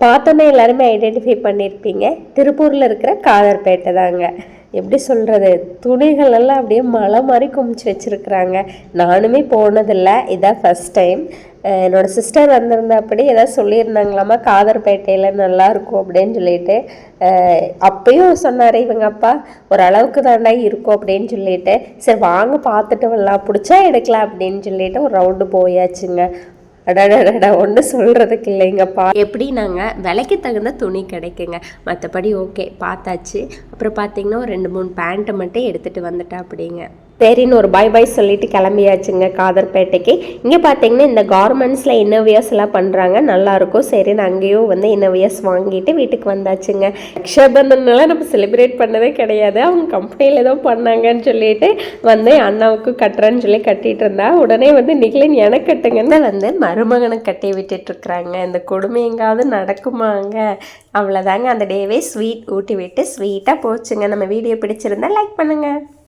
பார்த்தோன்னே எல்லாருமே ஐடென்டிஃபை பண்ணியிருப்பீங்க திருப்பூரில் இருக்கிற காதர்பேட்டை தாங்க. எப்படி சொல்கிறது துணிகள் எல்லாம் அப்படியே மலை மாதிரி குமிச்சு வச்சுருக்குறாங்க. நானுமே போனதில்லை. இதான் ஃபஸ்ட் டைம் என்னோடய சிஸ்டர் வந்திருந்தா அப்படி ஏதாவது சொல்லியிருந்தாங்களாமா காதர்பேட்டையில் நல்லா இருக்கும் அப்படின்னு சொல்லிட்டு. அஹ் அப்பயும் சொன்னார் இவங்க அப்பா ஓரளவுக்கு தாண்டா இருக்கும் அப்படின்னு சொல்லிட்டு. சரி வாங்க பார்த்துட்டு வரலாம். பிடிச்சா எடுக்கலாம் அப்படின்னு சொல்லிட்டு ஒரு ரவுண்டு போயாச்சுங்க. அடாடாடா ஒன்றும் சொல்கிறதுக்கு இல்லைங்கப்பா. எப்படி நாங்கள் விலைக்கு தகுந்த துணி கிடைக்குங்க. மற்றபடி ஓகே பார்த்தாச்சு. அப்புறம் பார்த்தீங்கன்னா ஒரு ரெண்டு மூணு பேண்ட்டை மட்டும் எடுத்துகிட்டு வந்துட்டா அப்படிங்க சரின்னு ஒரு பாய் பாய் சொல்லிட்டு கிளம்பியாச்சுங்க காதர்பேட்டைக்கு. இங்கே பார்த்தீங்கன்னா இந்த கார்மெண்ட்ஸில் இன்னோவியர்ஸ் எல்லாம் பண்ணுறாங்க நல்லாயிருக்கும் சரின்னு அங்கேயும் வந்து இன்னோவியர்ஸ் வாங்கிட்டு வீட்டுக்கு வந்தாச்சுங்க. ரக்ஷாபந்தன்லாம் நம்ம செலிப்ரேட் பண்ணதே கிடையாது. அவங்க கம்பெனியில் ஏதோ பண்ணாங்கன்னு சொல்லிட்டு வந்து அண்ணாவுக்கு கட்டுறேன்னு சொல்லி கட்டிட்டு இருந்தா. உடனே வந்து நிகழன் எனக்கு கட்டுங்கன்னு வந்து மருமகனை கட்டி விட்டுட்டு இருக்கிறாங்க. இந்த கொடுமை எங்காவது நடக்குமாங்க அவ்வளோதாங்க அந்த டேவே ஸ்வீட் ஊட்டி விட்டு ஸ்வீட்டாக போச்சுங்க. நம்ம வீடியோ பிடிச்சிருந்தா லைக் பண்ணுங்கள்